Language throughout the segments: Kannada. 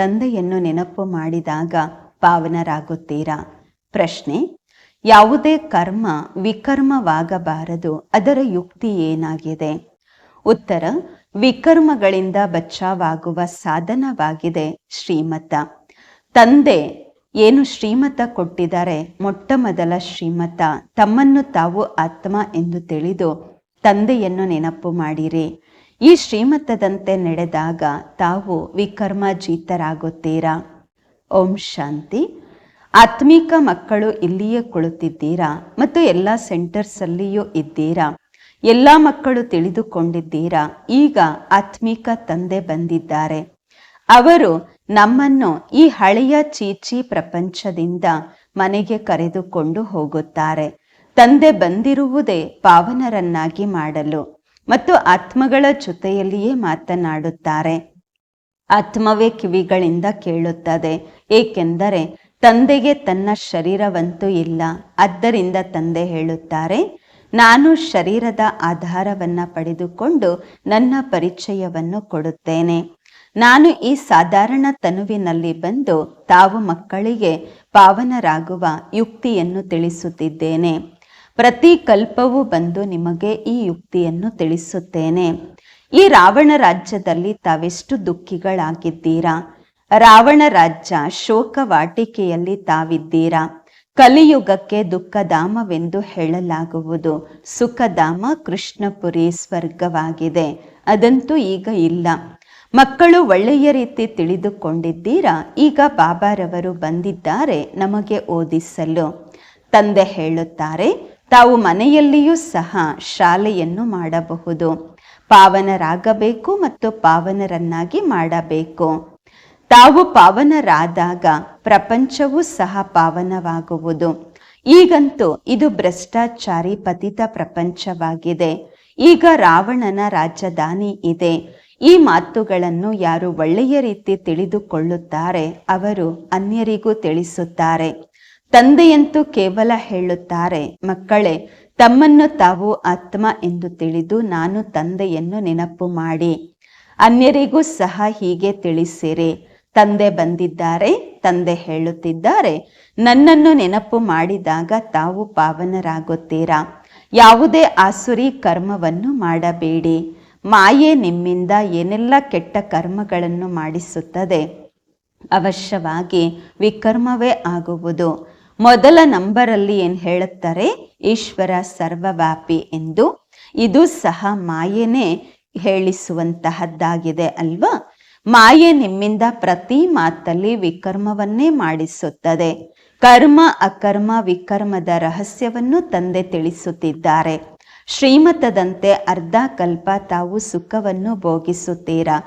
ತಂದೆಯನ್ನು ನೆನಪು ಮಾಡಿದಾಗ ಪಾವನರಾಗುತ್ತೀರಾ? ಪ್ರಶ್ನೆ, ಯಾವುದೇ ಕರ್ಮ ವಿಕರ್ಮವಾಗಬಾರದು, ಅದರ ಯುಕ್ತಿ ಏನಾಗಿದೆ? ಉತ್ತರ, ವಿಕರ್ಮಗಳಿಂದ ಬಚ್ಚಾವಾಗುವ ಸಾಧನವಾಗಿದೆ, ಶ್ರೀಮತ. ತಂದೆ, ಏನು ಶ್ರೀಮತ ಕೊಟ್ಟಿದ್ದಾರೆ? ಮೊಟ್ಟ ಮೊದಲ ಶ್ರೀಮತ, ತಮ್ಮನ್ನು ತಾವು ಆತ್ಮ ಎಂದು ತಿಳಿದು ತಂದೆಯನ್ನು ನೆನಪು ಮಾಡಿರಿ. ಈ ಶ್ರೀಮತದಂತೆ ನಡೆದಾಗ ತಾವು ವಿಕರ್ಮಜೀತರಾಗುತ್ತೀರಾ? ಓಂ ಶಾಂತಿ. ಆತ್ಮಿಕ ಮಕ್ಕಳು ಇಲ್ಲಿಯೇ ಕುಳಿತಿದ್ದೀರಾ? ಮತ್ತು ಎಲ್ಲ ಸೆಂಟರ್ಸಲ್ಲಿಯೂ ಇದ್ದೀರಾ? ಎಲ್ಲ ಮಕ್ಕಳು ತಿಳಿದುಕೊಂಡಿದ್ದೀರಾ? ಈಗ ಆತ್ಮಿಕ ತಂದೆ ಬಂದಿದ್ದಾರೆ. ಅವರು ನಮ್ಮನ್ನು ಈ ಹಳೆಯ ಚೀಚಿ ಪ್ರಪಂಚದಿಂದ ಮನೆಗೆ ಕರೆದುಕೊಂಡು ಹೋಗುತ್ತಾರೆ. ತಂದೆ ಬಂದಿರುವುದೇ ಪಾವನರನ್ನಾಗಿ ಮಾಡಲು. ಮತ್ತು ಆತ್ಮಗಳ ಜೊತೆಯಲ್ಲಿಯೇ ಮಾತನಾಡುತ್ತಾರೆ. ಆತ್ಮವೇ ಕಿವಿಗಳಿಂದ ಕೇಳುತ್ತದೆ, ಏಕೆಂದರೆ ತಂದೆಗೆ ತನ್ನ ಶರೀರವಂತೂ ಇಲ್ಲ. ಆದ್ದರಿಂದ ತಂದೆ ಹೇಳುತ್ತಾರೆ, ನಾನು ಶರೀರದ ಆಧಾರವನ್ನ ಪಡೆದುಕೊಂಡು ನನ್ನ ಪರಿಚಯವನ್ನು ಕೊಡುತ್ತೇನೆ. ನಾನು ಈ ಸಾಧಾರಣ ತನುವಿನಲ್ಲಿ ಬಂದು ತಾವು ಮಕ್ಕಳಿಗೆ ಪಾವನರಾಗುವ ಯುಕ್ತಿಯನ್ನು ತಿಳಿಸುತ್ತಿದ್ದೇನೆ. ಪ್ರತಿ ಕಲ್ಪವೂ ಬಂದು ನಿಮಗೆ ಈ ಯುಕ್ತಿಯನ್ನು ತಿಳಿಸುತ್ತೇನೆ. ಈ ರಾವಣ ರಾಜ್ಯದಲ್ಲಿ ತಾವೆಷ್ಟು ದುಃಖಿಗಳಾಗಿದ್ದೀರಾ? ರಾವಣ ರಾಜ್ಯ ಶೋಕ ವಾಟಿಕೆಯಲ್ಲಿ ತಾವಿದ್ದೀರಾ? ಕಲಿಯುಗಕ್ಕೆ ದುಃಖಧಾಮವೆಂದು ಹೇಳಲಾಗುವುದು. ಸುಖಧಾಮ ಕೃಷ್ಣಪುರಿ ಸ್ವರ್ಗವಾಗಿದೆ. ಅದಂತೂ ಈಗ ಇಲ್ಲ. ಮಕ್ಕಳು ಒಳ್ಳೆಯ ರೀತಿ ತಿಳಿದುಕೊಂಡಿದ್ದೀರಾ? ಈಗ ಬಾಬಾರವರು ಬಂದಿದ್ದಾರೆ ನಮಗೆ ಓದಿಸಲು. ತಂದೆ ಹೇಳುತ್ತಾರೆ ತಾವು ಮನೆಯಲ್ಲಿಯೂ ಸಹ ಶಾಲೆಯನ್ನು ಮಾಡಬಹುದು. ಪಾವನರಾಗಬೇಕು ಮತ್ತು ಪಾವನರನ್ನಾಗಿ ಮಾಡಬೇಕು. ತಾವು ಪಾವನರಾದಾಗ ಪ್ರಪಂಚವೂ ಸಹ ಪಾವನವಾಗುವುದು. ಈಗಂತೂ ಇದು ಭ್ರಷ್ಟಾಚಾರಿ ಪತಿತ ಪ್ರಪಂಚವಾಗಿದೆ. ಈಗ ರಾವಣನ ರಾಜಧಾನಿ ಇದೆ. ಈ ಮಾತುಗಳನ್ನು ಯಾರು ಒಳ್ಳೆಯ ರೀತಿ ತಿಳಿದುಕೊಳ್ಳುತ್ತಾರೆ, ಅವರು ಅನ್ಯರಿಗೂ ತಿಳಿಸುತ್ತಾರೆ. ತಂದೆಯಂತೂ ಕೇವಲ ಹೇಳುತ್ತಾರೆ, ಮಕ್ಕಳೇ, ತಮ್ಮನ್ನು ತಾವು ಆತ್ಮ ಎಂದು ತಿಳಿದು ನಾನು ತಂದೆಯನ್ನು ನೆನಪು ಮಾಡಿ. ಅನ್ಯರಿಗೂ ಸಹ ಹೀಗೆ ತಿಳಿಸಿರಿ. ತಂದೆ ಬಂದಿದ್ದಾರೆ, ತಂದೆ ಹೇಳುತ್ತಿದ್ದಾರೆ, ನನ್ನನ್ನು ನೆನಪು ಮಾಡಿದಾಗ ತಾವು ಪಾವನರಾಗುತ್ತೀರಾ? ಯಾವುದೇ ಆಸುರಿ ಕರ್ಮವನ್ನು ಮಾಡಬೇಡಿ. ಮಾಯೆ ನಿಮ್ಮಿಂದ ಏನೆಲ್ಲ ಕೆಟ್ಟ ಕರ್ಮಗಳನ್ನು ಮಾಡಿಸುತ್ತದೆ? ಅವಶ್ಯವಾಗಿ ವಿಕರ್ಮವೇ ಆಗುವುದು. ಮೊದಲ ನಂಬರಲ್ಲಿ ಏನು ಹೇಳುತ್ತಾರೆ? ಈಶ್ವರ ಸರ್ವವ್ಯಾಪಿ ಎಂದು. ಇದು ಸಹ ಮಾಯೆನೇ ಹೇಳಿಸುವಂತಹದ್ದಾಗಿದೆ ಅಲ್ವಾ? ಮಾಯೆ ನಿಮ್ಮಿಂದ ಪ್ರತಿ ಮಾತಲ್ಲಿ ವಿಕರ್ಮವನ್ನೇ ಮಾಡಿಸುತ್ತದೆ. ಕರ್ಮ, ಅಕರ್ಮ, ವಿಕರ್ಮದ ರಹಸ್ಯವನ್ನು ತಂದೆ ತಿಳಿಸುತ್ತಿದ್ದಾರೆ. ಶ್ರೀಮತದಂತೆ ಅರ್ಧ ಕಲ್ಪ ತಾವು ಸುಖವನ್ನು ಭೋಗಿಸುತ್ತೀರಾ?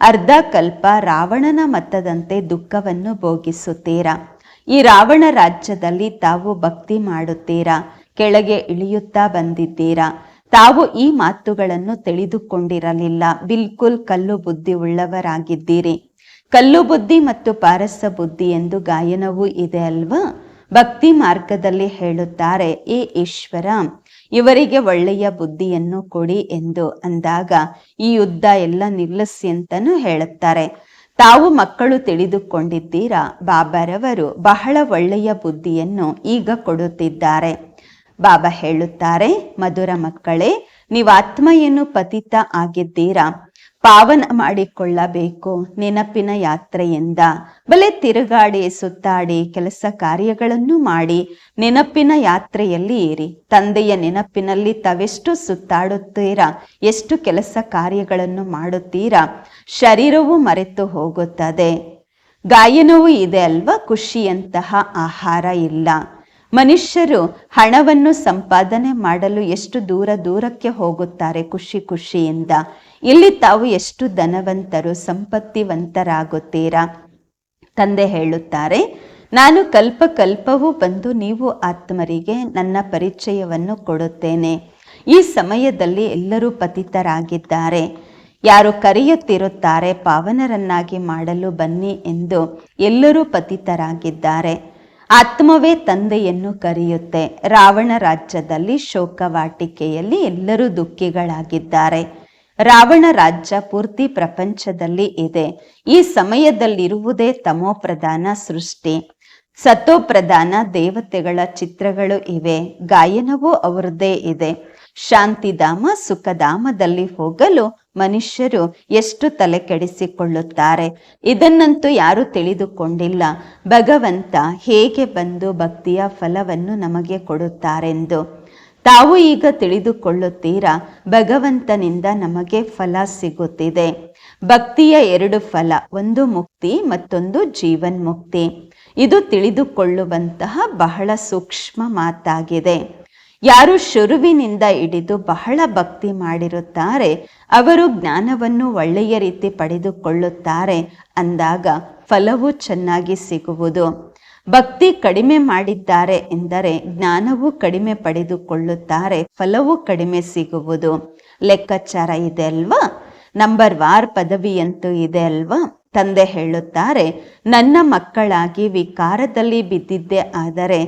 ಅರ್ಧ ಕಲ್ಪ ರಾವಣನ ಮತದಂತೆ ದುಃಖವನ್ನು ಭೋಗಿಸುತ್ತೀರಾ? ಈ ರಾವಣ ರಾಜ್ಯದಲ್ಲಿ ತಾವು ಭಕ್ತಿ ಮಾಡುತ್ತೀರಾ? ಕೆಳಗೆ ಇಳಿಯುತ್ತಾ ಬಂದಿದ್ದೀರಾ? ತಾವು ಈ ಮಾತುಗಳನ್ನು ತಿಳಿದುಕೊಂಡಿರಲಿಲ್ಲ. ಬಿಲ್ಕುಲ್ ಕಲ್ಲು ಬುದ್ಧಿ ಉಳ್ಳವರಾಗಿದ್ದೀರಿ. ಕಲ್ಲು ಬುದ್ಧಿ ಮತ್ತು ಪಾರಸ ಬುದ್ಧಿ ಎಂದು ಗಾಯನವೂ ಇದೆ ಅಲ್ವಾ? ಭಕ್ತಿ ಮಾರ್ಗದಲ್ಲಿ ಹೇಳುತ್ತಾರೆ, ಏ ಈಶ್ವರ, ಇವರಿಗೆ ಒಳ್ಳೆಯ ಬುದ್ಧಿಯನ್ನು ಕೊಡಿ ಎಂದು ಅಂದಾಗ ಈ ಯುದ್ಧ ಎಲ್ಲ ನಿಲ್ಲಿಸಿ ಅಂತನೂ ಹೇಳುತ್ತಾರೆ. ತಾವು ಮಕ್ಕಳು ತಿಳಿದುಕೊಂಡಿದ್ದೀರಾ? ಬಾಬಾರವರು ಬಹಳ ಒಳ್ಳೆಯ ಬುದ್ಧಿಯನ್ನು ಈಗ ಕೊಡುತ್ತಿದ್ದಾರೆ. ಬಾಬಾ ಹೇಳುತ್ತಾರೆ, ಮಧುರ ಮಕ್ಕಳೇ, ನೀವು ಆತ್ಮಯನ್ನು ಪತಿತ ಆಗಿದ್ದೀರಾ? ಪಾವನ ಮಾಡಿಕೊಳ್ಳಬೇಕು ನೆನಪಿನ ಯಾತ್ರೆಯಿಂದ. ಬಲೆ ತಿರುಗಾಡಿ, ಸುತ್ತಾಡಿ ಕೆಲಸ ಕಾರ್ಯಗಳನ್ನು ಮಾಡಿ ನೆನಪಿನ ಯಾತ್ರೆಯಲ್ಲಿ ಏರಿ. ತಂದೆಯ ನೆನಪಿನಲ್ಲಿ ತಾವೆಷ್ಟು ಸುತ್ತಾಡುತ್ತೀರಾ? ಎಷ್ಟು ಕೆಲಸ ಕಾರ್ಯಗಳನ್ನು ಮಾಡುತ್ತೀರಾ? ಶರೀರವು ಮರೆತು ಹೋಗುತ್ತದೆ. ಗಾಯನವೂ ಇದೆ ಅಲ್ವಾ? ಖುಷಿಯಂತಹ ಆಹಾರ ಇಲ್ಲ. ಮನುಷ್ಯರು ಹಣವನ್ನು ಸಂಪಾದನೆ ಮಾಡಲು ಎಷ್ಟು ದೂರ ದೂರಕ್ಕೆ ಹೋಗುತ್ತಾರೆ ಖುಷಿ ಖುಷಿಯಿಂದ? ಇಲ್ಲಿ ತಾವು ಎಷ್ಟು ಧನವಂತರು, ಸಂಪತ್ತಿವಂತರಾಗುತ್ತೀರಾ? ತಂದೆ ಹೇಳುತ್ತಾರೆ, ನಾನು ಕಲ್ಪ ಕಲ್ಪವೂ ಬಂದು ನೀವು ಆತ್ಮರಿಗೆ ನನ್ನ ಪರಿಚಯವನ್ನು ಕೊಡುತ್ತೇನೆ. ಈ ಸಮಯದಲ್ಲಿ ಎಲ್ಲರೂ ಪತಿತರಾಗಿದ್ದಾರೆ. ಯಾರು ಕರೆಯುತ್ತಿರುತ್ತಾರೆ, ಪಾವನರನ್ನಾಗಿ ಮಾಡಲು ಬನ್ನಿ ಎಂದು ಎಲ್ಲರೂ ಪತಿತರಾಗಿದ್ದಾರೆ. ಆತ್ಮವೇ ತಂದೆಯನ್ನು ಕರೆಯುತ್ತೆ. ರಾವಣ ರಾಜ್ಯದಲ್ಲಿ ಶೋಕವಾಟಿಕೆಯಲ್ಲಿ ಎಲ್ಲರೂ ದುಃಖಿಗಳಾಗಿದ್ದಾರೆ. ರಾವಣ ರಾಜ್ಯ ಪೂರ್ತಿ ಪ್ರಪಂಚದಲ್ಲಿ ಇದೆ. ಈ ಸಮಯದಲ್ಲಿರುವುದೇ ತಮೋಪ್ರಧಾನ ಸೃಷ್ಟಿ. ಸತೋಪ್ರಧಾನ ದೇವತೆಗಳ ಚಿತ್ರಗಳು ಇವೆ. ಗಾಯನವೂ ಅವರದೇ ಇದೆ. ಶಾಂತಿಧಾಮ ಸುಖಧಾಮದಲ್ಲಿ ಹೋಗಲು ಮನುಷ್ಯರು ಎಷ್ಟು ತಲೆ ಕೆಡಿಸಿಕೊಳ್ಳುತ್ತಾರೆ ಇದನ್ನಂತೂ ಯಾರು ತಿಳಿದುಕೊಂಡಿಲ್ಲ. ಭಗವಂತ ಹೇಗೆ ಬಂದು ಭಕ್ತಿಯ ಫಲವನ್ನು ನಮಗೆ ಕೊಡುತ್ತಾರೆಂದು. ತಾವು ಈಗ ತಿಳಿದುಕೊಳ್ಳುತ್ತೀರಾ? ಭಗವಂತನಿಂದ ನಮಗೆ ಫಲ ಸಿಗುತ್ತಿದೆ. ಭಕ್ತಿಯ ಎರಡು ಫಲ, ಒಂದು ಮುಕ್ತಿ ಮತ್ತೊಂದು ಜೀವನ್ಮುಕ್ತಿ. ಇದು ತಿಳಿದುಕೊಳ್ಳುವಂತಹ ಬಹಳ ಸೂಕ್ಷ್ಮ ಮಾತಾಗಿದೆ. ಯಾರು ಶುರುವಿನಿಂದ ಹಿಡಿದು ಬಹಳ ಭಕ್ತಿ ಮಾಡಿರುತ್ತಾರೆ, ಅವರು ಜ್ಞಾನವನ್ನು ಒಳ್ಳೆಯ ರೀತಿ ಪಡೆದುಕೊಳ್ಳುತ್ತಾರೆ ಅಂದಾಗ ಫಲವು ಚೆನ್ನಾಗಿ ಸಿಗುವುದು. ಭಕ್ತಿ ಕಡಿಮೆ ಮಾಡಿದ್ದಾರೆ ಎಂದರೆ ಜ್ಞಾನವು ಕಡಿಮೆ ಪಡೆದುಕೊಳ್ಳುತ್ತಾರೆ, ಫಲವೂ ಕಡಿಮೆ ಸಿಗುವುದು. ಲೆಕ್ಕಾಚಾರ ಇದೆ ಅಲ್ವಾ? ನಂಬರ್ ವಾರ್ ಪದವಿಯಂತೂ ಇದೆ ಅಲ್ವಾ? ತಂದೆ ಹೇಳುತ್ತಾರೆ, ನನ್ನ ಮಕ್ಕಳಾಗಿ ವಿಕಾರದಲ್ಲಿ ಬಿದ್ದಿದ್ದೆ ಆದರೆ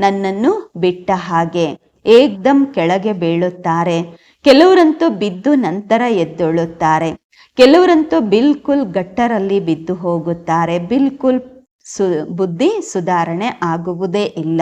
ನನ್ನನ್ನು ಬಿಟ್ಟ ಹಾಗೆ. ಏಕ್ದಮ್ ಕೆಳಗೆ ಬೀಳುತ್ತಾರೆ. ಕೆಲವರಂತೂ ಬಿದ್ದು ನಂತರ ಎದ್ದೊಳ್ಳುತ್ತಾರೆ. ಕೆಲವರಂತೂ ಬಿಲ್ಕುಲ್ ಗಟ್ಟರಲ್ಲಿ ಬಿದ್ದು ಹೋಗುತ್ತಾರೆ. ಬಿಲ್ಕುಲ್ ಸು, ಬುದ್ಧಿ ಸುಧಾರಣೆ ಆಗುವುದೇ ಇಲ್ಲ.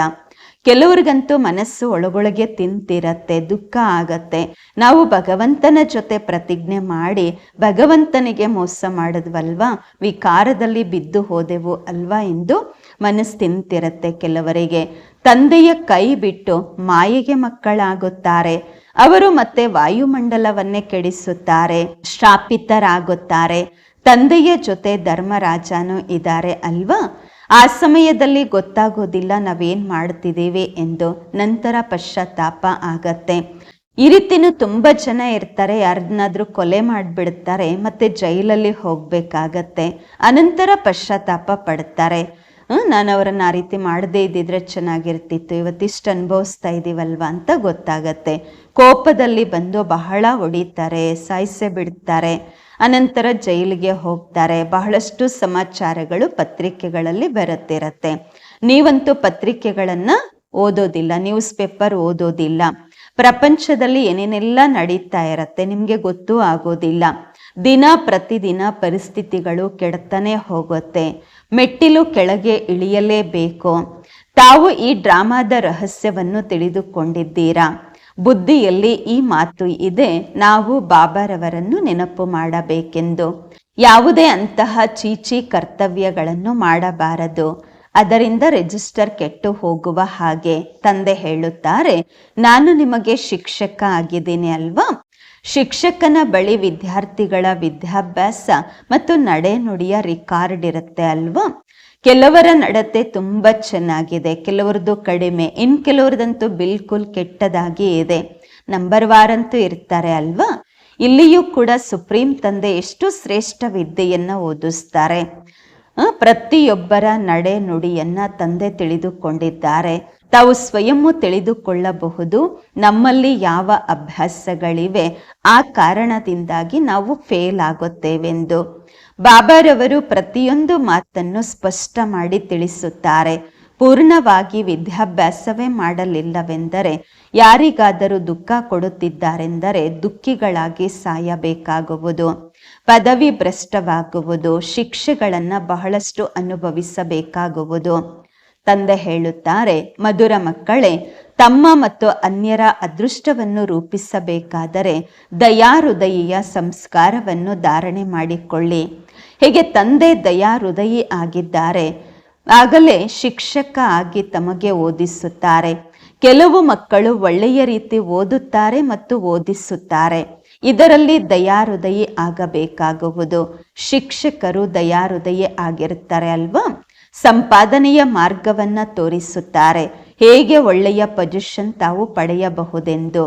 ಕೆಲವ್ರಿಗಂತೂ ಮನಸ್ಸು ಒಳಗೊಳಗೆ ತಿಂತಿರತ್ತೆ, ದುಃಖ ಆಗತ್ತೆ. ನಾವು ಭಗವಂತನ ಜೊತೆ ಪ್ರತಿಜ್ಞೆ ಮಾಡಿ, ಭಗವಂತನಿಗೆ ಮೋಸ ಮಾಡಿದ್ವಲ್ವಾ ವಿಕಾರದಲ್ಲಿ ಬಿದ್ದು ಹೋದೆವು ಅಲ್ವಾ ಎಂದು ಮನಸ್ಸು ತಿಂತಿರತ್ತೆ ಕೆಲವರಿಗೆ. ತಂದೆಯ ಕೈ ಬಿಟ್ಟು ಮಾಯೆಗೆ ಮಕ್ಕಳಾಗುತ್ತಾರೆ. ಅವರು ಮತ್ತೆ ವಾಯುಮಂಡಲವನ್ನೇ ಕೆಡಿಸುತ್ತಾರೆ, ಶ್ರಾಪಿತರಾಗುತ್ತಾರೆ. ತಂದೆಯ ಜೊತೆ ಧರ್ಮರಾಜನೂ ಇದ್ದಾರೆ ಅಲ್ವಾ? ಆ ಸಮಯದಲ್ಲಿ ಗೊತ್ತಾಗೋದಿಲ್ಲ ನಾವೇನ್ ಮಾಡ್ತಿದ್ದೀವಿ ಎಂದು ನಂತರ ಪಶ್ಚಾತ್ತಾಪ ಆಗತ್ತೆ. ಈ ರೀತಿನೂ ತುಂಬ ಜನ ಇರ್ತಾರೆ, ಯಾರನ್ನಾದ್ರೂ ಕೊಲೆ ಮಾಡಿಬಿಡ್ತಾರೆ, ಮತ್ತೆ ಜೈಲಲ್ಲಿ ಹೋಗ್ಬೇಕಾಗತ್ತೆ. ಅನಂತರ ಪಶ್ಚಾತ್ತಾಪ ಪಡ್ತಾರೆ. ನಾನು ಅವರನ್ನು ಆ ರೀತಿ ಮಾಡದೇ ಇದ್ದಿದ್ರೆ ಚೆನ್ನಾಗಿರ್ತಿತ್ತು. ಇವತ್ತಿಷ್ಟು ಅನುಭವಿಸ್ತಾ ಇದ್ದೀವಲ್ವಾ ಅಂತ ಗೊತ್ತಾಗತ್ತೆ. ಕೋಪದಲ್ಲಿ ಬಂದು ಬಹಳ ಹೊಡಿತಾರೆ, ಸಾಯಿಸೆ ಬಿಡ್ತಾರೆ, ಅನಂತರ ಜೈಲಿಗೆ ಹೋಗ್ತಾರೆ. ಬಹಳಷ್ಟು ಸಮಾಚಾರಗಳು ಪತ್ರಿಕೆಗಳಲ್ಲಿ ಬರುತ್ತಿರತ್ತೆ. ನೀವಂತೂ ಪತ್ರಿಕೆಗಳನ್ನು ಓದೋದಿಲ್ಲ, ನ್ಯೂಸ್ ಪೇಪರ್ ಓದೋದಿಲ್ಲ. ಪ್ರಪಂಚದಲ್ಲಿ ಏನೇನೆಲ್ಲ ನಡೀತಾ ಇರತ್ತೆ ನಿಮಗೆ ಗೊತ್ತೂ ಆಗೋದಿಲ್ಲ. ದಿನ ಪ್ರತಿದಿನ ಪರಿಸ್ಥಿತಿಗಳು ಕೆಡ್ತಾನೆ ಹೋಗುತ್ತೆ. ಮೆಟ್ಟಿಲು ಕೆಳಗೆ ಇಳಿಯಲೇಬೇಕು. ತಾವು ಈ ಡ್ರಾಮಾದ ರಹಸ್ಯವನ್ನು ತಿಳಿದುಕೊಂಡಿದ್ದೀರಾ? ಬುದ್ಧಿಯಲ್ಲಿ ಈ ಮಾತು ಇದೆ. ನಾವು ಬಾಬಾರವರನ್ನು ನೆನಪು ಮಾಡಬೇಕೆಂದು. ಯಾವುದೇ ಅಂತಹ ಚೀಚಿ ಕರ್ತವ್ಯಗಳನ್ನು ಮಾಡಬಾರದು. ಅದರಿಂದ ರಿಜಿಸ್ಟರ್ ಕೆಟ್ಟು ಹೋಗುವ ಹಾಗೆ. ತಂದೆ ಹೇಳುತ್ತಾರೆ, ನಾನು ನಿಮಗೆ ಶಿಕ್ಷಕ ಆಗಿದ್ದೀನಿ ಅಲ್ವಾ? ಶಿಕ್ಷಕನ ಬಳಿ ವಿದ್ಯಾರ್ಥಿಗಳ ವಿದ್ಯಾಭ್ಯಾಸ ಮತ್ತು ನಡೆ ನುಡಿಯ ರಿಕಾರ್ಡ್ ಇರುತ್ತೆ ಅಲ್ವಾ? ಕೆಲವರ ನಡತೆ ತುಂಬ ಚೆನ್ನಾಗಿದೆ. ಕೆಲವರದ್ದು ಕಡಿಮೆ. ಇನ್ ಕೆಲವರದಂತೂ ಬಿಲ್ಕುಲ್ ಕೆಟ್ಟದಾಗಿ ಇದೆ. ನಂಬರ್ ವಾರ್ ಅಂತೂ ಇರ್ತಾರೆ ಅಲ್ವಾ? ಇಲ್ಲಿಯೂ ಕೂಡ ಸುಪ್ರೀಂ ತಂದೆ ಎಷ್ಟು ಶ್ರೇಷ್ಠ ವಿದ್ಯೆಯನ್ನು ಓದಿಸ್ತಾರೆ. ಪ್ರತಿಯೊಬ್ಬರ ನಡೆ ನುಡಿಯನ್ನ ತಂದೆ ತಿಳಿದುಕೊಂಡಿದ್ದಾರೆ. ತಾವು ಸ್ವಯಂ ತಿಳಿದುಕೊಳ್ಳಬಹುದು ನಮ್ಮಲ್ಲಿ ಯಾವ ಅಭ್ಯಾಸಗಳಿವೆ. ಆ ಕಾರಣದಿಂದಾಗಿ ನಾವು ಫೇಲ್ ಆಗುತ್ತೇವೆಂದು. ಬಾಬಾರವರು ಪ್ರತಿಯೊಂದು ಮಾತನ್ನು ಸ್ಪಷ್ಟ ಮಾಡಿ ತಿಳಿಸುತ್ತಾರೆ. ಪೂರ್ಣವಾಗಿ ವಿದ್ಯಾಭ್ಯಾಸವೇ ಮಾಡಲಿಲ್ಲವೆಂದರೆ, ಯಾರಿಗಾದರೂ ದುಃಖ ಕೊಡುತ್ತಿದ್ದಾರೆಂದರೆ ದುಃಖಿಗಳಾಗಿ ಸಾಯಬೇಕಾಗುವುದು. ಪದವಿ ಭ್ರಷ್ಟವಾಗುವುದು, ಶಿಕ್ಷೆಗಳನ್ನು ಬಹಳಷ್ಟು ಅನುಭವಿಸಬೇಕಾಗುವುದು. ತಂದೆ ಹೇಳುತ್ತಾರೆ, ಮಧುರ ಮಕ್ಕಳೇ, ತಮ್ಮ ಮತ್ತು ಅನ್ಯರ ಅದೃಷ್ಟವನ್ನು ರೂಪಿಸಬೇಕಾದರೆ ದಯಾಹೃದಯಿಯ ಸಂಸ್ಕಾರವನ್ನು ಧಾರಣೆ ಮಾಡಿಕೊಳ್ಳಿ. ಹೇಗೆ ತಂದೆ ದಯಾಹೃದಯಿ ಆಗಿದ್ದಾರೆ. ಆಗಲೇ ಶಿಕ್ಷಕ ಆಗಿ ತಮಗೆ ಓದಿಸುತ್ತಾರೆ. ಕೆಲವು ಮಕ್ಕಳು ಒಳ್ಳೆಯ ರೀತಿ ಓದುತ್ತಾರೆ ಮತ್ತು ಓದಿಸುತ್ತಾರೆ. ಇದರಲ್ಲಿ ದಯಾಹೃದಯಿ ಆಗಬೇಕಾಗುವುದು. ಶಿಕ್ಷಕರು ದಯಾಹೃದಯಿ ಆಗಿರುತ್ತಾರೆ ಅಲ್ವಾ? ಸಂಪಾದನೆಯ ಮಾರ್ಗವನ್ನ ತೋರಿಸುತ್ತಾರೆ. ಹೇಗೆ ಒಳ್ಳೆಯ ಪೊಸಿಷನ್ ತಾವು ಪಡೆಯಬಹುದೆಂದು.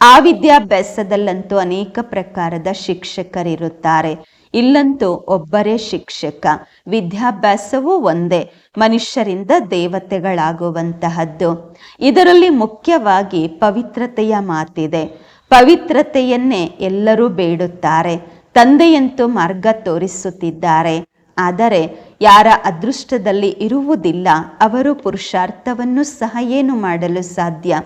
ಆ ವಿದ್ಯಾಭ್ಯಾಸದಲ್ಲಂತೂ ಅನೇಕ ಪ್ರಕಾರದ ಶಿಕ್ಷಕರಿರುತ್ತಾರೆ. ಇಲ್ಲಂತೂ ಒಬ್ಬರೇ ಶಿಕ್ಷಕ. ವಿದ್ಯಾಭ್ಯಾಸವೂ ಒಂದೇ. ಮನುಷ್ಯರಿಂದ ದೇವತೆಗಳಾಗುವಂತಹದ್ದು. ಇದರಲ್ಲಿ ಮುಖ್ಯವಾಗಿ ಪವಿತ್ರತೆಯ ಮಾತಿದೆ. ಪವಿತ್ರತೆಯನ್ನೇ ಎಲ್ಲರೂ ಬೇಡುತ್ತಾರೆ. ತಂದೆಯಂತೂ ಮಾರ್ಗ ತೋರಿಸುತ್ತಿದ್ದಾರೆ. ಆದರೆ ಯಾರ ಅದೃಷ್ಟದಲ್ಲಿ ಇರುವುದಿಲ್ಲ, ಅವರು ಪುರುಷಾರ್ಥವನ್ನು ಸಹ ಏನು ಮಾಡಲು ಸಾಧ್ಯ?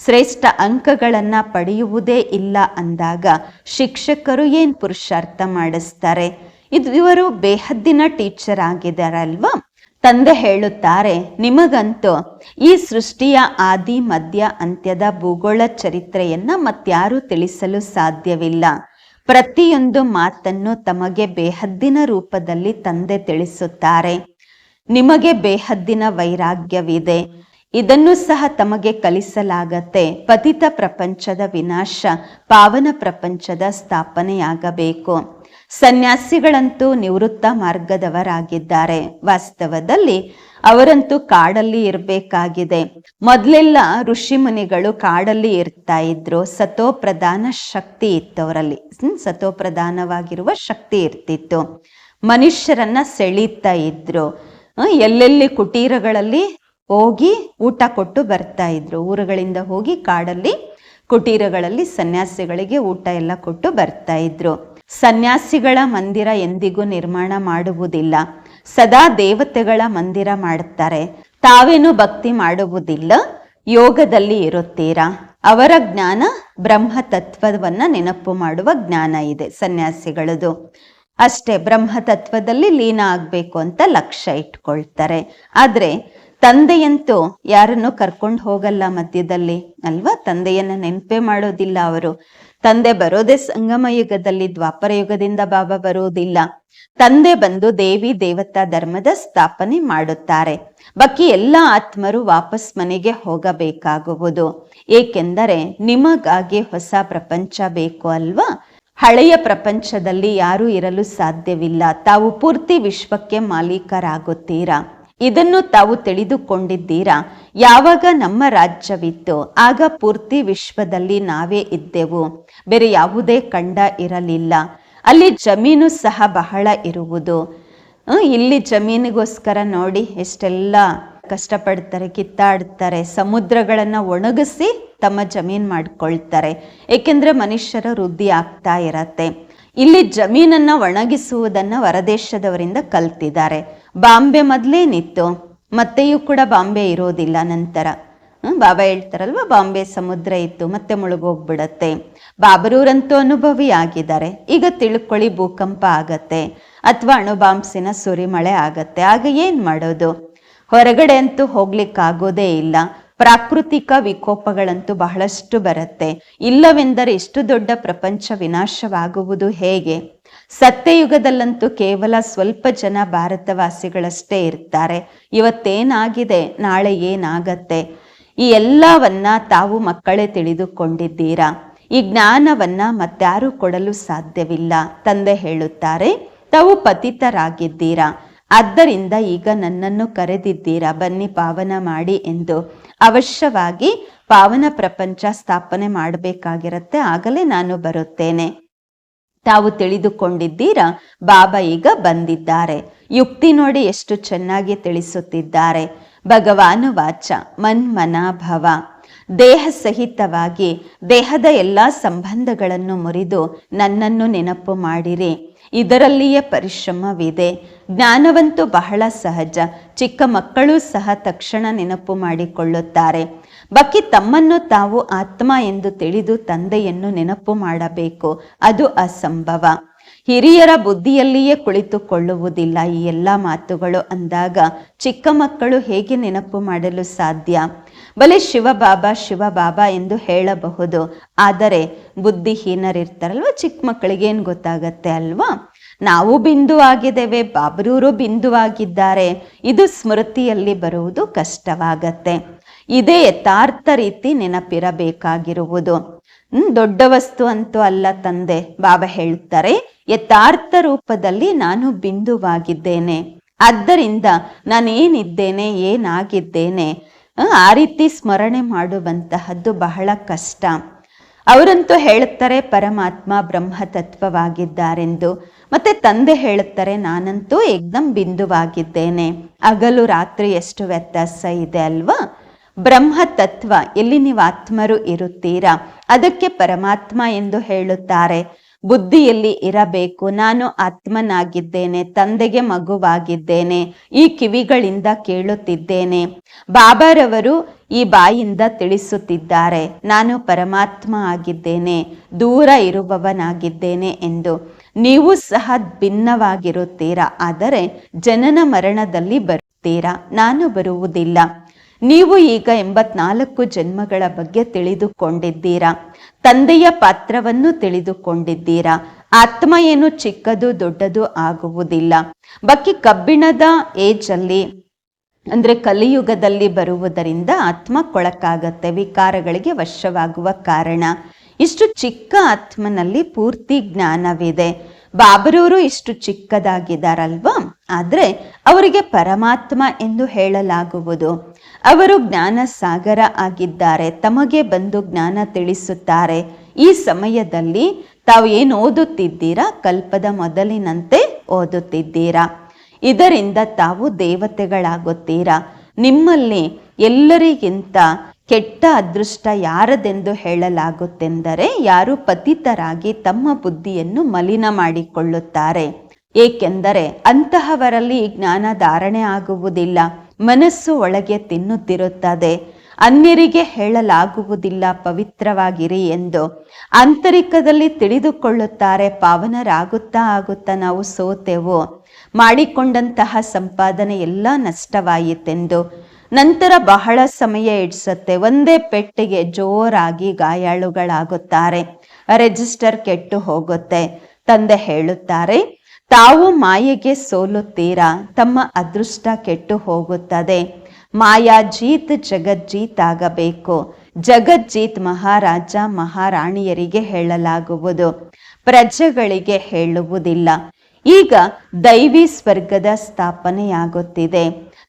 ಶ್ರೇಷ್ಠ ಅಂಕಗಳನ್ನು ಪಡೆಯುವುದೇ ಇಲ್ಲ ಅಂದಾಗ ಶಿಕ್ಷಕರು ಏನು ಪುರುಷಾರ್ಥ ಮಾಡಿಸ್ತಾರೆ? ಇದು ಇವರು ಬೇಹದ್ದಿನ ಟೀಚರ್ ಆಗಿದಾರಲ್ವಾ? ತಂದೆ ಹೇಳುತ್ತಾರೆ, ನಿಮಗಂತೂ ಈ ಸೃಷ್ಟಿಯ ಆದಿ, ಮಧ್ಯ, ಅಂತ್ಯದ ಭೂಗೋಳ ಚರಿತ್ರೆಯನ್ನ ಮತ್ಯಾರೂ ತಿಳಿಸಲು ಸಾಧ್ಯವಿಲ್ಲ. ಪ್ರತಿಯೊಂದು ಮಾತನ್ನು ತಮಗೆ ಬೇಹದ್ದಿನ ರೂಪದಲ್ಲಿ ತಂದೆ ತಿಳಿಸುತ್ತಾರೆ. ನಿಮಗೆ ಬೇಹದ್ದಿನ ವೈರಾಗ್ಯವಿದೆ. ಇದನ್ನು ಸಹ ತಮಗೆ ಕಲಿಸಲಾಗತ್ತೆ. ಪತಿತ ಪ್ರಪಂಚದ ವಿನಾಶ, ಪಾವನ ಪ್ರಪಂಚದ ಸ್ಥಾಪನೆಯಾಗಬೇಕು. ಸನ್ಯಾಸಿಗಳಂತೂ ನಿವೃತ್ತ ಮಾರ್ಗದವರಾಗಿದ್ದಾರೆ. ವಾಸ್ತವದಲ್ಲಿ ಅವರಂತೂ ಕಾಡಲ್ಲಿ ಇರಬೇಕಾಗಿದೆ. ಮೊದಲೆಲ್ಲ ಋಷಿ ಮುನಿಗಳು ಕಾಡಲ್ಲಿ ಇರ್ತಾ ಇದ್ರು. ಸತೋ ಪ್ರಧಾನ ಶಕ್ತಿ ಇತ್ತು ಅವರಲ್ಲಿ ಹ್ಮ್, ಸತೋ ಪ್ರಧಾನವಾಗಿರುವ ಶಕ್ತಿ ಇರ್ತಿತ್ತು. ಮನುಷ್ಯರನ್ನ ಸೆಳೀತಾ ಇದ್ರು. ಎಲ್ಲೆಲ್ಲಿ ಕುಟೀರಗಳಲ್ಲಿ ಹೋಗಿ ಊಟ ಕೊಟ್ಟು ಬರ್ತಾ ಇದ್ರು. ಊರುಗಳಿಂದ ಹೋಗಿ ಕಾಡಲ್ಲಿ ಕುಟೀರಗಳಲ್ಲಿ ಸನ್ಯಾಸಿಗಳಿಗೆ ಊಟ ಎಲ್ಲ ಕೊಟ್ಟು ಬರ್ತಾ ಇದ್ರು. ಸನ್ಯಾಸಿಗಳ ಮಂದಿರ ಎಂದಿಗೂ ನಿರ್ಮಾಣ ಮಾಡುವುದಿಲ್ಲ. ಸದಾ ದೇವತೆಗಳ ಮಂದಿರ ಮಾಡುತ್ತಾರೆ. ತಾವೇನು ಭಕ್ತಿ ಮಾಡುವುದಿಲ್ಲ. ಯೋಗದಲ್ಲಿ ಇರುತ್ತೀರಾ? ಅವರ ಜ್ಞಾನ ಬ್ರಹ್ಮ ತತ್ವವನ್ನ ನೆನಪು ಮಾಡುವ ಜ್ಞಾನ ಇದೆ ಸನ್ಯಾಸಿಗಳದು. ಅಷ್ಟೇ ಬ್ರಹ್ಮ ತತ್ವದಲ್ಲಿ ಲೀನ ಆಗ್ಬೇಕು ಅಂತ ಲಕ್ಷ್ಯ ಇಟ್ಕೊಳ್ತಾರೆ. ಆದ್ರೆ ತಂದೆಯಂತೂ ಯಾರನ್ನು ಕರ್ಕೊಂಡು ಹೋಗಲ್ಲ ಮಧ್ಯದಲ್ಲಿ, ಅಲ್ವಾ? ತಂದೆಯನ್ನ ನೆನಪೇ ಮಾಡೋದಿಲ್ಲ ಅವರು. ತಂದೆ ಬರೋದೇ ಸಂಗಮ ಯುಗದಲ್ಲಿ ದ್ವಾಪರ ಯುಗದಿಂದ ಬಾಬಾ ಬರುವುದಿಲ್ಲ. ತಂದೆ ಬಂದು ದೇವಿ ದೇವತಾ ಧರ್ಮದ ಸ್ಥಾಪನೆ ಮಾಡುತ್ತಾರೆ. ಬಾಕಿ ಎಲ್ಲ ಆತ್ಮರು ವಾಪಸ್ ಮನೆಗೆ ಹೋಗಬೇಕಾಗುವುದು. ಏಕೆಂದರೆ ನಿಮಗಾಗಿ ಹೊಸ ಪ್ರಪಂಚ ಬೇಕು ಅಲ್ವಾ? ಹಳೆಯ ಪ್ರಪಂಚದಲ್ಲಿ ಯಾರೂ ಇರಲು ಸಾಧ್ಯವಿಲ್ಲ. ತಾವು ಪೂರ್ತಿ ವಿಶ್ವಕ್ಕೆ ಮಾಲೀಕರಾಗುತ್ತೀರಾ? ಇದನ್ನು ತಾವು ತಿಳಿದುಕೊಂಡಿದ್ದೀರಾ? ಯಾವಾಗ ನಮ್ಮ ರಾಜ್ಯವಿತ್ತು? ಆಗ ಪೂರ್ತಿ ವಿಶ್ವದಲ್ಲಿ ನಾವೇ ಇದ್ದೆವು. ಬೇರೆ ಯಾವುದೇ ಖಂಡ ಇರಲಿಲ್ಲ. ಅಲ್ಲಿ ಜಮೀನು ಸಹ ಬಹಳ ಇರುವುದು. ಇಲ್ಲಿ ಜಮೀನಿಗೋಸ್ಕರ ನೋಡಿ ಎಷ್ಟೆಲ್ಲ ಕಷ್ಟಪಡ್ತಾರೆ, ಕಿತ್ತಾಡ್ತಾರೆ, ಸಮುದ್ರಗಳನ್ನು ಒಣಗಿಸಿ ತಮ್ಮ ಜಮೀನ್ ಮಾಡ್ಕೊಳ್ತಾರೆ. ಏಕೆಂದರೆ ಮನುಷ್ಯರ ವೃದ್ಧಿ ಆಗ್ತಾ ಇರತ್ತೆ. ಇಲ್ಲಿ ಜಮೀನನ್ನ ಒಣಗಿಸುವುದನ್ನು ಹೊರದೇಶದವರಿಂದ ಕಲ್ತಿದ್ದಾರೆ. ಬಾಂಬೆ ಮೊದಲೇನಿತ್ತು ಮತ್ತೆಯೂ ಕೂಡ ಬಾಂಬೆ ಇರೋದಿಲ್ಲ ನಂತರ. ಬಾಬಾ ಹೇಳ್ತಾರಲ್ವ, ಬಾಂಬೆ ಸಮುದ್ರ ಇತ್ತು, ಮತ್ತೆ ಮುಳುಗೋಗ್ಬಿಡತ್ತೆ. ಬಾಬರೂರಂತೂ ಅನುಭವಿ ಆಗಿದ್ದಾರೆ ಈಗ ತಿಳ್ಕೊಳ್ಳಿ, ಭೂಕಂಪ ಆಗತ್ತೆ, ಅಥವಾ ಅಣುಬಾಂಬ್ಸಿನ ಸುರಿಮಳೆ ಆಗತ್ತೆ. ಆಗ ಏನ್ ಮಾಡೋದು? ಹೊರಗಡೆ ಅಂತೂ ಹೋಗ್ಲಿಕ್ಕಾಗೋದೇ ಇಲ್ಲ. ಪ್ರಾಕೃತಿಕ ವಿಕೋಪಗಳಂತೂ ಬಹಳಷ್ಟು ಬರುತ್ತೆ. ಇಲ್ಲವೆಂದರೆ ಇಷ್ಟು ದೊಡ್ಡ ಪ್ರಪಂಚ ವಿನಾಶವಾಗುವುದು ಹೇಗೆ? ಸತ್ಯಯುಗದಲ್ಲಂತೂ ಕೇವಲ ಸ್ವಲ್ಪ ಜನ ಭಾರತವಾಸಿಗಳಷ್ಟೇ ಇರ್ತಾರೆ. ಇವತ್ತೇನಾಗಿದೆ? ನಾಳೆ ಏನಾಗತ್ತೆ? ಈ ಎಲ್ಲವನ್ನ ತಾವು ಮಕ್ಕಳೇ ತಿಳಿದುಕೊಂಡಿದ್ದೀರಾ? ಈ ಜ್ಞಾನವನ್ನ ಮತ್ತಾರು ಕೊಡಲು ಸಾಧ್ಯವಿಲ್ಲ, ತಂದೆ ಹೇಳುತ್ತಾರೆ. ತಾವು ಪತಿತರಾಗಿದ್ದೀರಾ? ಆದ್ದರಿಂದ ಈಗ ನನ್ನನ್ನು ಕರೆದಿದ್ದೀರಾ? ಬನ್ನಿ ಪಾವನ ಮಾಡಿ ಎಂದು. ಅವಶ್ಯವಾಗಿ ಪಾವನ ಪ್ರಪಂಚ ಸ್ಥಾಪನೆ ಮಾಡಬೇಕಾಗಿರತ್ತೆ. ಆಗಲೇ ನಾನು ಬರುತ್ತೇನೆ. ತಾವು ತಿಳಿದುಕೊಂಡಿದ್ದೀರಾ? ಬಾಬಾ ಈಗ ಬಂದಿದ್ದಾರೆ. ಯುಕ್ತಿ ನೋಡಿ ಎಷ್ಟು ಚೆನ್ನಾಗಿ ತಿಳಿಸುತ್ತಿದ್ದಾರೆ. ಭಗವಾನು ವಾಚ ಮನ್ಮನಾಭವ ದೇಹ ಸಹಿತವಾಗಿ ದೇಹದ ಎಲ್ಲ ಸಂಬಂಧಗಳನ್ನು ಮುರಿದು ನನ್ನನ್ನು ನೆನಪು ಮಾಡಿರಿ. ಇದರಲ್ಲಿಯೇ ಪರಿಶ್ರಮವಿದೆ. ಜ್ಞಾನವಂತೂ ಬಹಳ ಸಹಜ. ಚಿಕ್ಕ ಮಕ್ಕಳು ಸಹ ತಕ್ಷಣ ನೆನಪು ಮಾಡಿಕೊಳ್ಳುತ್ತಾರೆ. ಬಾಕಿ ತಮ್ಮನ್ನು ತಾವು ಆತ್ಮ ಎಂದು ತಿಳಿದು ತಂದೆಯನ್ನು ನೆನಪು ಮಾಡಬೇಕು. ಅದು ಅಸಂಭವ. ಹಿರಿಯರ ಬುದ್ಧಿಯಲ್ಲಿಯೇ ಕುಳಿತುಕೊಳ್ಳುವುದಿಲ್ಲ ಈ ಎಲ್ಲ ಮಾತುಗಳು ಅಂದಾಗ ಚಿಕ್ಕ ಮಕ್ಕಳು ಹೇಗೆ ನೆನಪು ಮಾಡಲು ಸಾಧ್ಯ? ಬಲೆ ಶಿವಬಾಬಾ ಶಿವಬಾಬಾ ಎಂದು ಹೇಳಬಹುದು. ಆದರೆ ಬುದ್ಧಿಹೀನರಿರ್ತಾರಲ್ವ ಚಿಕ್ಕ ಮಕ್ಕಳಿಗೆ ಏನು ಗೊತ್ತಾಗತ್ತೆ ಅಲ್ವಾ? ನಾವು ಬಿಂದು ಆಗಿದ್ದೇವೆ ಬಾಬರೂರು ಬಿಂದುವಾಗಿದ್ದಾರೆ. ಇದು ಸ್ಮೃತಿಯಲ್ಲಿ ಬರುವುದು ಕಷ್ಟವಾಗತ್ತೆ. ಇದೇ ಯಥಾರ್ಥ ರೀತಿ ನೆನಪಿರಬೇಕಾಗಿರುವುದು. ದೊಡ್ಡ ವಸ್ತು ಅಂತೂ ಅಲ್ಲ ತಂದೆ ಬಾಬಾ ಹೇಳ್ತಾರೆ. ಯಥಾರ್ಥ ರೂಪದಲ್ಲಿ ನಾನು ಬಿಂದುವಾಗಿದ್ದೇನೆ. ಆದ್ದರಿಂದ ನಾನೇನಿದ್ದೇನೆ ಏನಾಗಿದ್ದೇನೆ? ಆ, ಆ ರೀತಿ ಸ್ಮರಣೆ ಮಾಡುವಂತಹದ್ದು ಬಹಳ ಕಷ್ಟ. ಅವರಂತೂ ಹೇಳುತ್ತಾರೆ ಪರಮಾತ್ಮ ಬ್ರಹ್ಮ ತತ್ವವಾಗಿದ್ದಾರೆಂದು ಮತ್ತೆ ತಂದೆ ಹೇಳುತ್ತಾರೆ ನಾನಂತೂ ಏಕ್ದಂ ಬಿಂದುವಾಗಿದ್ದೇನೆ. ಹಗಲು ರಾತ್ರಿ ಎಷ್ಟು ವ್ಯತ್ಯಾಸ ಇದೆ ಅಲ್ವಾ? ಬ್ರಹ್ಮ ತತ್ವ ಎಲ್ಲಿ ನೀವು ಆತ್ಮರು ಇರುತ್ತೀರಾ? ಅದಕ್ಕೆ ಪರಮಾತ್ಮ ಎಂದು ಹೇಳುತ್ತಾರೆ. ಬುದ್ಧಿಯಲ್ಲಿ ಇರಬೇಕು. ನಾನು ಆತ್ಮನಾಗಿದ್ದೇನೆ, ತಂದೆಗೆ ಮಗುವಾಗಿದ್ದೇನೆ, ಈ ಕಿವಿಗಳಿಂದ ಕೇಳುತ್ತಿದ್ದೇನೆ. ಬಾಬಾರವರು ಈ ಬಾಯಿಂದ ತಿಳಿಸುತ್ತಿದ್ದಾರೆ, ನಾನು ಪರಮಾತ್ಮ ಆಗಿದ್ದೇನೆ, ದೂರ ಇರುವವನಾಗಿದ್ದೇನೆ ಎಂದು. ನೀವು ಸಹ ಭಿನ್ನವಾಗಿರುತ್ತೀರಾ? ಆದರೆ ಜನನ ಮರಣದಲ್ಲಿ ಬರುತ್ತೀರಾ? ನಾನು ಬರುವುದಿಲ್ಲ. ನೀವು ಈಗ ಎಂಬತ್ನಾಲ್ಕು ಜನ್ಮಗಳ ಬಗ್ಗೆ ತಿಳಿದುಕೊಂಡಿದ್ದೀರಾ? ತಂದೆಯ ಪಾತ್ರವನ್ನು ತಿಳಿದುಕೊಂಡಿದ್ದೀರಾ? ಆತ್ಮ ಏನು ಚಿಕ್ಕದು ದೊಡ್ಡದು ಆಗುವುದಿಲ್ಲ. ಬಾಕಿ ಕಬ್ಬಿಣದ ಏಜ್ ಅಲ್ಲಿ ಅಂದ್ರೆ ಕಲಿಯುಗದಲ್ಲಿ ಬರುವುದರಿಂದ ಆತ್ಮ ಕೊಳಕಾಗತ್ತೆ, ವಿಕಾರಗಳಿಗೆ ವಶವಾಗುವ ಕಾರಣ. ಇಷ್ಟು ಚಿಕ್ಕ ಆತ್ಮನಲ್ಲಿ ಪೂರ್ತಿ ಜ್ಞಾನವಿದೆ. ಬಾಬರೂರು ಇಷ್ಟು ಚಿಕ್ಕದಾಗಿದ್ದಾರಲ್ವಾ? ಆದ್ರೆ ಅವರಿಗೆ ಪರಮಾತ್ಮ ಎಂದು ಹೇಳಲಾಗುವುದು. ಅವರು ಜ್ಞಾನ ಸಾಗರ ಆಗಿದ್ದಾರೆ. ತಮಗೆ ಬಂದು ಜ್ಞಾನ ತಿಳಿಸುತ್ತಾರೆ. ಈ ಸಮಯದಲ್ಲಿ ತಾವು ಏನು ಓದುತ್ತಿದ್ದೀರಾ? ಕಲ್ಪದ ಮೊದಲಿನಂತೆ ಓದುತ್ತಿದ್ದೀರಾ? ಇದರಿಂದ ತಾವು ದೇವತೆಗಳಾಗುತ್ತೀರಾ? ನಿಮ್ಮಲ್ಲಿ ಎಲ್ಲರಿಗಿಂತ ಕೆಟ್ಟ ಅದೃಷ್ಟ ಯಾರದೆಂದು ಹೇಳಲಾಗುತ್ತೆಂದರೆ ಯಾರು ಪತಿತರಾಗಿ ತಮ್ಮ ಬುದ್ಧಿಯನ್ನು ಮಲಿನ ಮಾಡಿಕೊಳ್ಳುತ್ತಾರೆ. ಏಕೆಂದರೆ ಅಂತಹವರಲ್ಲಿ ಜ್ಞಾನ ಧಾರಣೆ ಆಗುವುದಿಲ್ಲ. ಮನಸ್ಸು ಒಳಗೆ ತಿನ್ನುತ್ತಿರುತ್ತದೆ. ಅನ್ಯರಿಗೆ ಹೇಳಲಾಗುವುದಿಲ್ಲ, ಪವಿತ್ರವಾಗಿರಿ ಎಂದು. ಆಂತರಿಕದಲ್ಲಿ ತಿಳಿದುಕೊಳ್ಳುತ್ತಾರೆ, ಪಾವನರಾಗುತ್ತಾ ಆಗುತ್ತಾ ನಾವು ಸೋತೆವು. ಮಾಡಿಕೊಂಡಂತಹ ಸಂಪಾದನೆ ಎಲ್ಲ ನಷ್ಟವಾಯಿತೆಂದು. ನಂತರ ಬಹಳ ಸಮಯ ಇಡ್ಸತ್ತೆ, ಒಂದೇ ಪೆಟ್ಟಿಗೆ ಜೋರಾಗಿ ಗಾಯಾಳುಗಳಾಗುತ್ತಾರೆ. ರೆಜಿಸ್ಟರ್ ಕೆಟ್ಟು ಹೋಗುತ್ತೆ. ತಂದೆ ಹೇಳುತ್ತಾರೆ ತಾವು ಮಾಯೆಗೆ ಸೋಲುತ್ತೀರಾ? ತಮ್ಮ ಅದೃಷ್ಟ ಕೆಟ್ಟು ಹೋಗುತ್ತದೆ ಮಾಯಾ ಜೀತ್ ಜಗಜ್ಜೀತ್ ಆಗಬೇಕು ಜಗಜ್ಜೀತ್ ಮಹಾರಾಜ, ಮಹಾರಾಣಿಯರಿಗೆ ಹೇಳಲಾಗುವುದು. ಪ್ರಜೆಗಳಿಗೆ ಹೇಳುವುದಿಲ್ಲ. ಈಗ ದೈವಿ ಸ್ವರ್ಗದ ಸ್ಥಾಪನೆಯಾಗುತ್ತಿದೆ.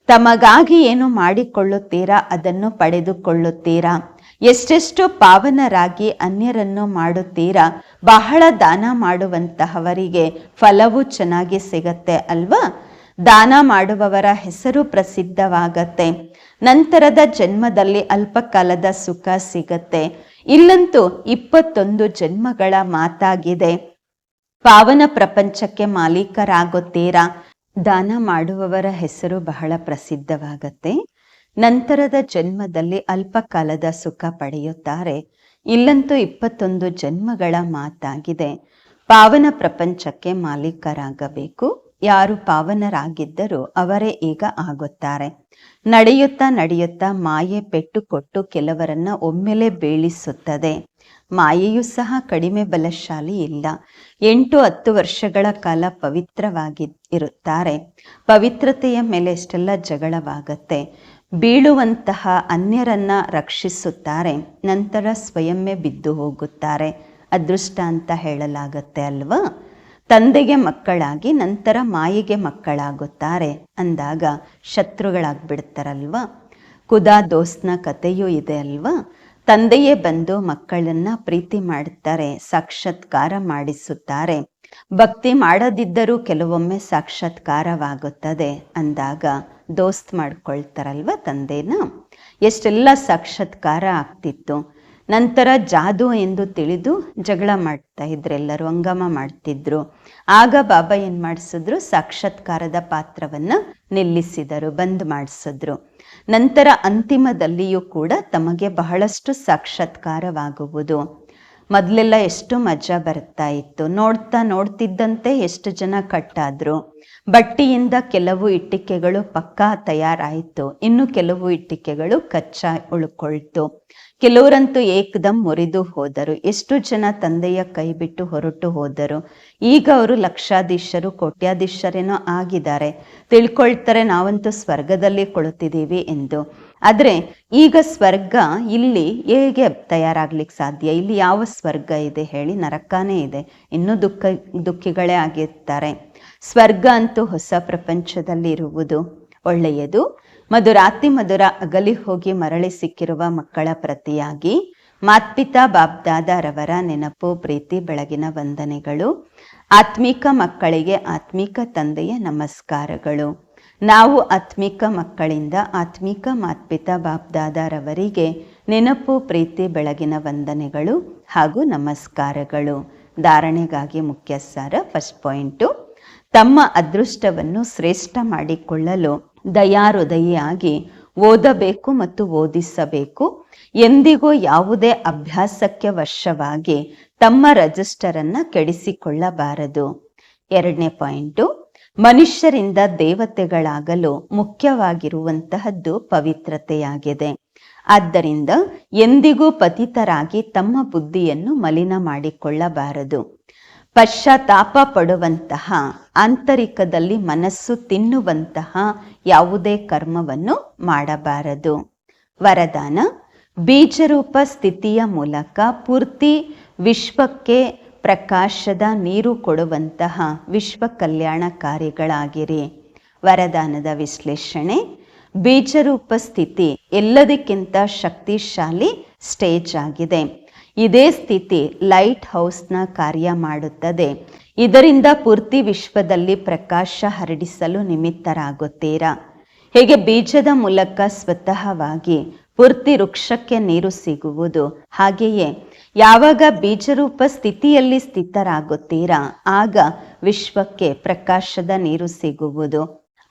ತಮಗಾಗಿ ಏನು ಮಾಡಿಕೊಳ್ಳುತ್ತೀರಾ? ಅದನ್ನು ಪಡೆದುಕೊಳ್ಳುತ್ತೀರಾ? ಎಷ್ಟೆಷ್ಟು ಪಾವನರಾಗಿ ಅನ್ಯರನ್ನು ಮಾಡುತ್ತೀರಾ? ಬಹಳ ದಾನ ಮಾಡುವಂತಹವರಿಗೆ ಫಲವು ಚೆನ್ನಾಗಿ ಸಿಗತ್ತೆ ಅಲ್ವಾ? ದಾನ ಮಾಡುವವರ ಹೆಸರು ಪ್ರಸಿದ್ಧವಾಗತ್ತೆ. ನಂತರದ ಜನ್ಮದಲ್ಲಿ ಅಲ್ಪಕಾಲದ ಸುಖ ಸಿಗತ್ತೆ. ಇಲ್ಲಂತೂ ಇಪ್ಪತ್ತೊಂದು ಜನ್ಮಗಳ ಮಾತಾಗಿದೆ. ಪಾವನ ಪ್ರಪಂಚಕ್ಕೆ ಮಾಲೀಕರಾಗುತ್ತೀರಾ? ದಾನ ಮಾಡುವವರ ಹೆಸರು ಬಹಳ ಪ್ರಸಿದ್ಧವಾಗತ್ತೆ. ನಂತರದ ಜನ್ಮದಲ್ಲಿ ಅಲ್ಪಕಾಲದ ಸುಖ ಪಡೆಯುತ್ತಾರೆ. ಇಲ್ಲಂತೂ ಇಪ್ಪತ್ತೊಂದು ಜನ್ಮಗಳ ಮಾತಾಗಿದೆ. ಪಾವನ ಪ್ರಪಂಚಕ್ಕೆ ಮಾಲೀಕರಾಗಬೇಕು. ಯಾರು ಪಾವನರಾಗಿದ್ದರೂ ಅವರೇ ಈಗ ಆಗುತ್ತಾರೆ. ನಡೆಯುತ್ತಾ ನಡೆಯುತ್ತಾ ಮಾಯೆ ಪೆಟ್ಟು ಕೊಟ್ಟು ಕೆಲವರನ್ನ ಒಮ್ಮೆಲೆ ಬೀಳಿಸುತ್ತದೆ. ಮಾಯೆಯೂ ಸಹ ಕಡಿಮೆ ಬಲಶಾಲಿ ಇಲ್ಲ. ಎಂಟು ಹತ್ತು ವರ್ಷಗಳ ಕಾಲ ಪವಿತ್ರವಾಗಿ ಇರುತ್ತಾರೆ ಪವಿತ್ರತೆಯ ಮೇಲೆ ಎಷ್ಟೆಲ್ಲ ಜಗಳವಾಗತ್ತೆ. ಬೀಳುವಂತಹ ಅನ್ಯರನ್ನ ರಕ್ಷಿಸುತ್ತಾರೆ, ನಂತರ ಸ್ವಯಂವೇ ಬಿದ್ದು ಹೋಗುತ್ತಾರೆ. ಅದೃಷ್ಟ ಅಂತ ಹೇಳಲಾಗತ್ತೆ ಅಲ್ವಾ? ತಂದೆಗೆ ಮಕ್ಕಳಾಗಿ ನಂತರ ಮಾಯಿಗೆ ಮಕ್ಕಳಾಗುತ್ತಾರೆ ಅಂದಾಗ ಶತ್ರುಗಳಾಗ್ಬಿಡ್ತಾರಲ್ವಾ? ಕುದಾ ದೋಸ್ತ್ನ ಕಥೆಯೂ ಇದೆ ಅಲ್ವಾ? ತಂದೆಯೇ ಬಂದು ಮಕ್ಕಳನ್ನ ಪ್ರೀತಿ ಮಾಡುತ್ತಾರೆ ಸಾಕ್ಷಾತ್ಕಾರ ಮಾಡಿಸುತ್ತಾರೆ. ಭಕ್ತಿ ಮಾಡದಿದ್ದರೂ ಕೆಲವೊಮ್ಮೆ ಸಾಕ್ಷಾತ್ಕಾರವಾಗುತ್ತದೆ ಅಂದಾಗ ದೋಸ್ತ್ ಮಾಡ್ಕೊಳ್ತಾರಲ್ವ ತಂದೆನ? ಎಷ್ಟೆಲ್ಲ ಸಾಕ್ಷಾತ್ಕಾರ ಆಗ್ತಿತ್ತು. ನಂತರ ಜಾದು ಎಂದು ತಿಳಿದು ಜಗಳ ಮಾಡ್ತಾ ಇದ್ರು ಎಲ್ಲರೂ, ಹಂಗಮ ಮಾಡ್ತಿದ್ರು. ಆಗ ಬಾಬಾ ಏನ್ ಮಾಡಿಸಿದ್ರು? ಸಾಕ್ಷಾತ್ಕಾರದ ಪಾತ್ರವನ್ನ ನಿಲ್ಲಿಸಿದರು, ಬಂದ್ ಮಾಡಿಸಿದ್ರು. ನಂತರ ಅಂತಿಮದಲ್ಲಿಯೂ ಕೂಡ ತಮಗೆ ಬಹಳಷ್ಟು ಸಾಕ್ಷಾತ್ಕಾರವಾಗುವುದು. ಮೊದಲೆಲ್ಲ ಎಷ್ಟು ಮಜಾ ಬರ್ತಾ ಇತ್ತು. ನೋಡ್ತಾ ನೋಡ್ತಿದ್ದಂತೆ ಎಷ್ಟು ಜನ ಕಟ್ಟಾದ್ರು. ಬಟ್ಟಿಯಿಂದ ಕೆಲವು ಇಟ್ಟಿಕೆಗಳು ಪಕ್ಕಾ ತಯಾರಾಯಿತು. ಇನ್ನು ಕೆಲವು ಇಟ್ಟಿಕೆಗಳು ಕಚ್ಚಾ ಉಳ್ಕೊಳ್ತು. ಕೆಲವರಂತೂ ಏಕದಮ್ ಮುರಿದು ಹೋದರು. ಎಷ್ಟು ಜನ ತಂದೆಯ ಕೈ ಬಿಟ್ಟು ಹೊರಟು ಹೋದರು. ಈಗ ಅವರು ಲಕ್ಷಾಧೀಶರು, ಕೋಟ್ಯಾಧೀಶರೇನೋ ಆಗಿದ್ದಾರೆ. ತಿಳ್ಕೊಳ್ತಾರೆ, ನಾವಂತೂ ಸ್ವರ್ಗದಲ್ಲಿ ಕೊಳುತ್ತಿದ್ದೀವಿ ಎಂದು. ಆದ್ರೆ ಈಗ ಸ್ವರ್ಗ ಇಲ್ಲಿ ಹೇಗೆ ತಯಾರಾಗ್ಲಿಕ್ಕೆ ಸಾಧ್ಯ? ಇಲ್ಲಿ ಯಾವ ಸ್ವರ್ಗ ಇದೆ ಹೇಳಿ ನರಕಾನೇ ಇದೆ. ಇನ್ನೂ ದುಃಖ, ದುಃಖಿಗಳೇ ಆಗಿರ್ತಾರೆ. ಸ್ವರ್ಗ ಅಂತೂ ಹೊಸ ಪ್ರಪಂಚದಲ್ಲಿ ಇರುವುದು ಒಳ್ಳೆಯದು. ಮಧುರಾತಿ ಮಧುರ ಅಗಲಿ ಹೋಗಿ ಮರಳಿ ಸಿಕ್ಕಿರುವ ಮಕ್ಕಳ ಪ್ರತಿಯಾಗಿ ಮಾತ್ಪಿತಾ ಬಾಬ್ದಾದರವರ ನೆನಪು, ಪ್ರೀತಿ, ಬೆಳಗಿನ ವಂದನೆಗಳು, ಆತ್ಮಿಕ ಮಕ್ಕಳಿಗೆ ಆತ್ಮಿಕ ತಂದೆಯ ನಮಸ್ಕಾರಗಳು. ನಾವು ಆತ್ಮಿಕ ಮಕ್ಕಳಿಂದ ಆತ್ಮಿಕ ಮಾತ್ಪಿತ ಬಾಪ್ದಾದಾರವರಿಗೆ ನೆನಪು, ಪ್ರೀತಿ, ಬೆಳಗಿನ ವಂದನೆಗಳು ಹಾಗೂ ನಮಸ್ಕಾರಗಳು. ಧಾರಣೆಗಾಗಿ ಮುಖ್ಯ ಸಾರ ಫಸ್ಟ್ ಪಾಯಿಂಟು ತಮ್ಮ ಅದೃಷ್ಟವನ್ನು ಶ್ರೇಷ್ಠ ಮಾಡಿಕೊಳ್ಳಲು ದಯಾಹೃದಯಿಯಾಗಿ ಓದಬೇಕು ಮತ್ತು ಓದಿಸಬೇಕು. ಎಂದಿಗೂ ಯಾವುದೇ ಅಭ್ಯಾಸಕ್ಕೆ ವಶವಾಗಿ ತಮ್ಮ ರಜಿಸ್ಟರನ್ನು ಕೆಡಿಸಿಕೊಳ್ಳಬಾರದು. ಎರಡನೇ ಪಾಯಿಂಟು ಮನುಷ್ಯರಿಂದ ದೇವತೆಗಳಾಗಲು ಮುಖ್ಯವಾಗಿರುವಂತಹದ್ದು ಪವಿತ್ರತೆಯಾಗಿದೆ. ಆದ್ದರಿಂದ ಎಂದಿಗೂ ಪತಿತರಾಗಿ ತಮ್ಮ ಬುದ್ಧಿಯನ್ನು ಮಲಿನ ಮಾಡಿಕೊಳ್ಳಬಾರದು. ಪಶ್ಚಾತ್ತಾಪ ಪಡುವಂತಹ, ಆಂತರಿಕದಲ್ಲಿ ಮನಸ್ಸು ತಿನ್ನುವಂತಹ ಯಾವುದೇ ಕರ್ಮವನ್ನು ಮಾಡಬಾರದು. ವರದಾನ, ಬೀಜರೂಪ ಸ್ಥಿತಿಯ ಮೂಲಕ ಪೂರ್ತಿ ವಿಶ್ವಕ್ಕೆ ಪ್ರಕಾಶದ ನೀರು ಕೊಡುವಂತಹ ವಿಶ್ವ ಕಲ್ಯಾಣಕಾರಿಗಳಾಗಿರಿ ವರದಾನದ ವಿಶ್ಲೇಷಣೆ, ಬೀಜರೂಪ ಸ್ಥಿತಿ ಎಲ್ಲದಕ್ಕಿಂತ ಶಕ್ತಿಶಾಲಿ ಸ್ಟೇಜ್ ಆಗಿದೆ. ಇದೇ ಸ್ಥಿತಿ ಲೈಟ್ ಹೌಸ್ನ ಕಾರ್ಯ ಮಾಡುತ್ತದೆ. ಇದರಿಂದ ಪೂರ್ತಿ ವಿಶ್ವದಲ್ಲಿ ಪ್ರಕಾಶ ಹರಡಿಸಲು ನಿಮಿತ್ತರಾಗುತ್ತೀರಾ? ಹೇಗೆ ಬೀಜದ ಮೂಲಕ ಸ್ವತಃವಾಗಿ ಪೂರ್ತಿ ವೃಕ್ಷಕ್ಕೆ ನೀರು ಸಿಗುವುದು? ಹಾಗೆಯೇ ಯಾವಾಗ ಬೀಜರೂಪ ಸ್ಥಿತಿಯಲ್ಲಿ ಸ್ಥಿತರಾಗುತ್ತೀರಾ? ಆಗ ವಿಶ್ವಕ್ಕೆ ಪ್ರಕಾಶದ ನೀರು ಸಿಗುವುದು.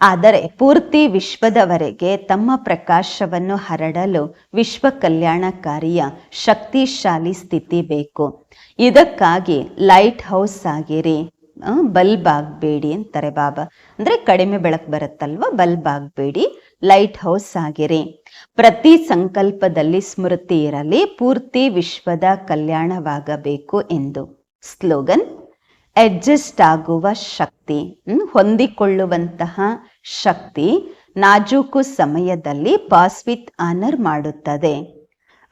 ಆದರೆ ಪೂರ್ತಿ ವಿಶ್ವದವರೆಗೆ ತಮ್ಮ ಪ್ರಕಾಶವನ್ನು ಹರಡಲು ವಿಶ್ವ ಕಲ್ಯಾಣಕಾರಿಯ ಶಕ್ತಿಶಾಲಿ ಸ್ಥಿತಿ ಬೇಕು. ಇದಕ್ಕಾಗಿ ಲೈಟ್ ಹೌಸ್ ಆಗಿರಿ. ಬಲ್ಬ್ ಆಗಬೇಡಿ ಅಂತಾರೆ ಬಾಬಾ. ಅಂದ್ರೆ ಕಡಿಮೆ ಬೆಳಕು ಬರುತ್ತಲ್ವ? ಬಲ್ಬ್ ಆಗಬೇಡಿ. ಲೈಟ್ ಹೌಸ್ ಆಗಿರಿ. ಪ್ರತಿ ಸಂಕಲ್ಪದಲ್ಲಿ ಸ್ಮೃತಿ ಇರಲಿ, ಪೂರ್ತಿ ವಿಶ್ವದ ಕಲ್ಯಾಣವಾಗಬೇಕು ಎಂದು. ಸ್ಲೋಗನ್, ಅಡ್ಜಸ್ಟ್ ಆಗುವ ಶಕ್ತಿ. ಹೊಂದಿಕೊಳ್ಳುವಂತಹ ಶಕ್ತಿ ನಾಜೂಕು ಸಮಯದಲ್ಲಿ ಪಾಸ್ ವಿತ್ ಆನರ್ ಮಾಡುತ್ತದೆ.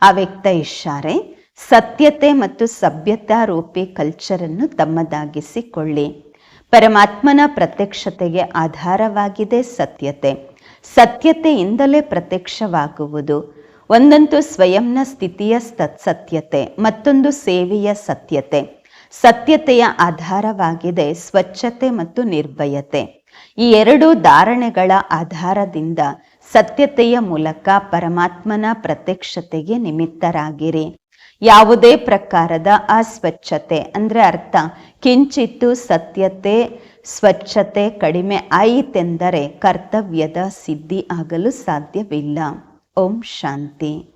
ಅವ್ಯಕ್ತ ಇಷಾರೆ ಸತ್ಯತೆ ಮತ್ತು ಸಭ್ಯತಾ ರೂಪಿ ಕಲ್ಚರನ್ನು ತಮ್ಮದಾಗಿಸಿಕೊಳ್ಳಿ. ಪರಮಾತ್ಮನ ಪ್ರತ್ಯಕ್ಷತೆಗೆ ಆಧಾರವಾಗಿದೆ ಸತ್ಯತೆ. ಸತ್ಯತೆಯಿಂದಲೇ ಪ್ರತ್ಯಕ್ಷವಾಗುವುದು. ಒಂದಂತೂ ಸ್ವಯಂನ ಸ್ಥಿತಿಯ ಸತ್ಯತೆ, ಮತ್ತೊಂದು ಸೇವೆಯ ಸತ್ಯತೆ. ಸತ್ಯತೆಯ ಆಧಾರವಾಗಿದೆ ಸ್ವಚ್ಛತೆ ಮತ್ತು ನಿರ್ಭಯತೆ. ಈ ಎರಡು ಧಾರಣೆಗಳ ಆಧಾರದಿಂದ ಸತ್ಯತೆಯ ಮೂಲಕ ಪರಮಾತ್ಮನ ಪ್ರತ್ಯಕ್ಷತೆಗೆ ನಿಮಿತ್ತರಾಗಿರಿ. ಯಾವುದೇ ಪ್ರಕಾರದ ಅಸ್ವಚ್ಛತೆ, ಅಂದರೆ ಅರ್ಥ, ಕಿಂಚಿತ್ತು ಸತ್ಯತೆ ಸ್ವಚ್ಛತೆ ಕಡಿಮೆ ಆಯಿತೆಂದರೆ ಕರ್ತವ್ಯದ ಸಿದ್ಧಿ ಆಗಲು ಸಾಧ್ಯವಿಲ್ಲ. ಓಂ ಶಾಂತಿ.